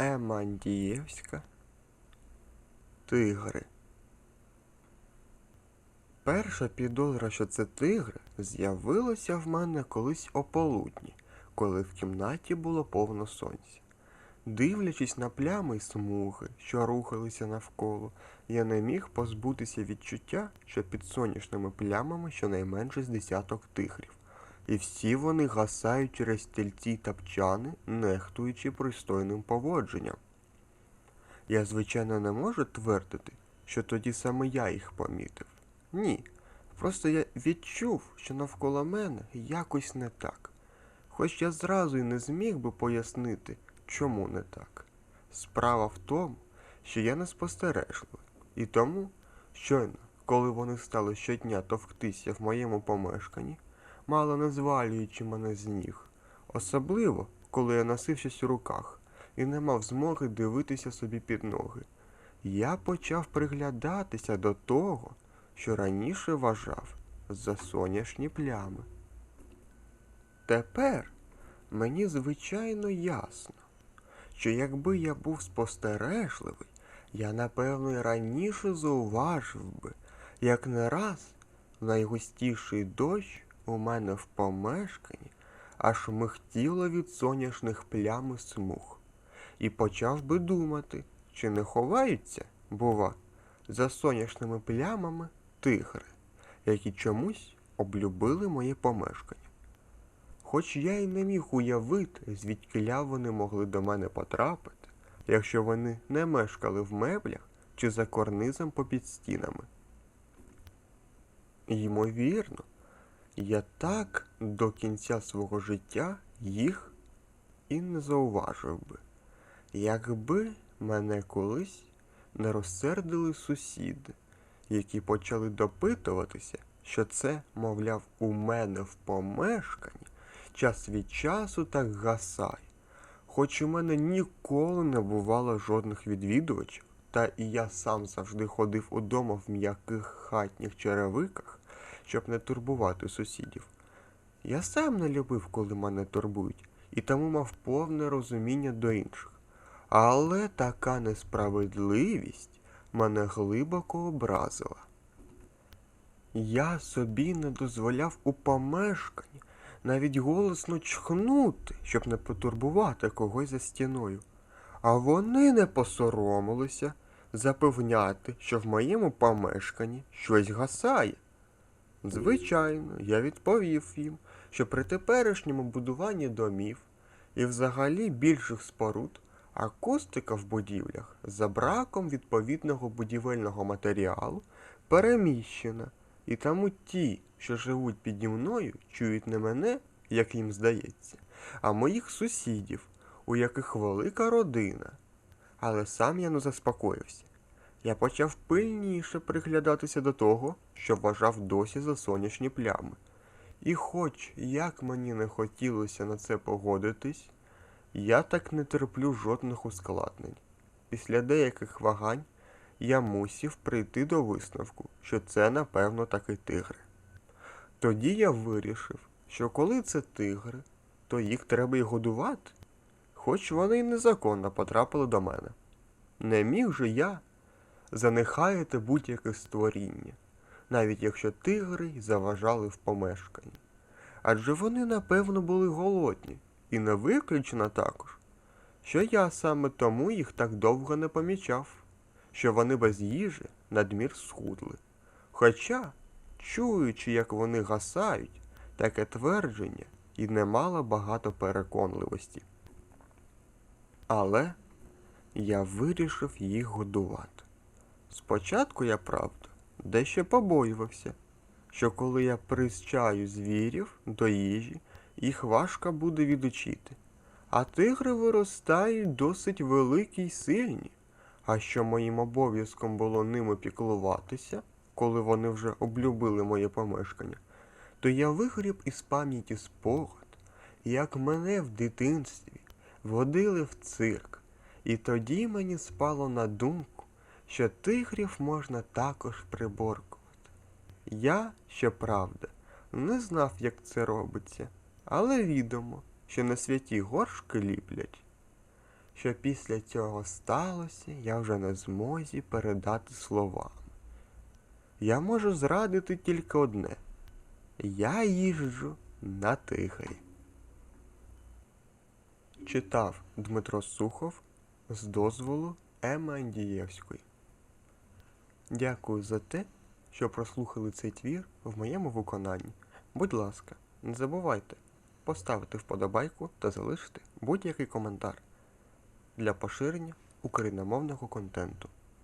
Емандієвська. Тигри. Перша підозра, що це тигри, з'явилася в мене колись ополудні, коли в кімнаті було повно сонця. Дивлячись на плями й смуги, що рухалися навколо, я не міг позбутися відчуття, що під сонячними плямами щонайменше з десяток тигрів, і всі вони гасають через стільці тапчани, нехтуючи пристойним поводженням. Я, звичайно, не можу твердити, що тоді саме я їх помітив. Ні. Просто я відчув, що навколо мене якось не так. Хоч я зразу й не зміг би пояснити, чому не так. Справа в тому, що я не спостережливий. І тому, щойно, коли вони стали щодня товктися в моєму помешканні, мало не звалюючи мене з ніг, особливо, коли я носив щось у руках і не мав змоги дивитися собі під ноги, я почав приглядатися до того, що раніше вважав за соняшні плями. Тепер мені звичайно ясно, що якби я був спостережливий, я напевно раніше зауважив би, як не раз найгустіший дощ у мене в помешканні аж михтіло від соняшних плям і смуг, і почав би думати, чи не ховаються, бува, за соняшними плямами тигри, які чомусь облюбили моє помешкання. Хоч я й не міг уявити, звідкиля вони могли до мене потрапити, якщо вони не мешкали в меблях чи за корнизом попід стінами. Ймовірно, я так до кінця свого життя їх і не зауважив би, якби мене колись не розсердили сусіди, які почали допитуватися, що це, мовляв, у мене в помешканні час від часу так гасає. Хоч у мене ніколи не бувало жодних відвідувачів, та і я сам завжди ходив удома в м'яких хатніх черевиках, щоб не турбувати сусідів. Я сам не любив, коли мене турбують, і тому мав повне розуміння до інших. Але така несправедливість мене глибоко образила. Я собі не дозволяв у помешканні навіть голосно чхнути, щоб не потурбувати когось за стіною. А вони не посоромилися запевняти, що в моєму помешканні щось гасає. Звичайно, я відповів їм, що при теперішньому будуванні домів і взагалі більших споруд акустика в будівлях за браком відповідного будівельного матеріалу переміщена, і тому ті, що живуть піді мною, чують не мене, як їм здається, а моїх сусідів, у яких велика родина. Але сам я не заспокоївся. Я почав пильніше приглядатися до того, що вважав досі за сонячні плями. І хоч як мені не хотілося на це погодитись, я так не терплю жодних ускладнень. Після деяких вагань я мусів прийти до висновку, що це, напевно, таки тигри. Тоді я вирішив, що коли це тигри, то їх треба й годувати, хоч вони й незаконно потрапили до мене. Не міг же я занехаяти будь-яке створіння, навіть якщо тигри заважали в помешканні. Адже вони, напевно, були голодні, і не виключено також, що я саме тому їх так довго не помічав, що вони без їжі надмір схудли. Хоча, чуючи, як вони гасають, таке твердження і не мало багато переконливості. Але я вирішив їх годувати. Спочатку я, правда, дещо побоювався, що коли я прищаю звірів до їжі, їх важко буде відучити. А тигри виростають досить великі й сильні. А що моїм обов'язком було ними піклуватися, коли вони вже облюбили моє помешкання, то я вигріб із пам'яті спогад, як мене в дитинстві водили в цирк, і тоді мені спало на думку, що тигрів можна також приборкувати. Я, щоправда, не знав, як це робиться, але відомо, що на святі горшки ліплять. що після цього сталося, я вже не змозі передати словами. Я можу зрадити тільки одне. Я їжджу на тигрі. Читав Дмитро Сухов з дозволу Еми Андієвської. Дякую за те, що прослухали цей твір в моєму виконанні. Будь ласка, не забувайте поставити вподобайку та залишити будь-який коментар для поширення україномовного контенту.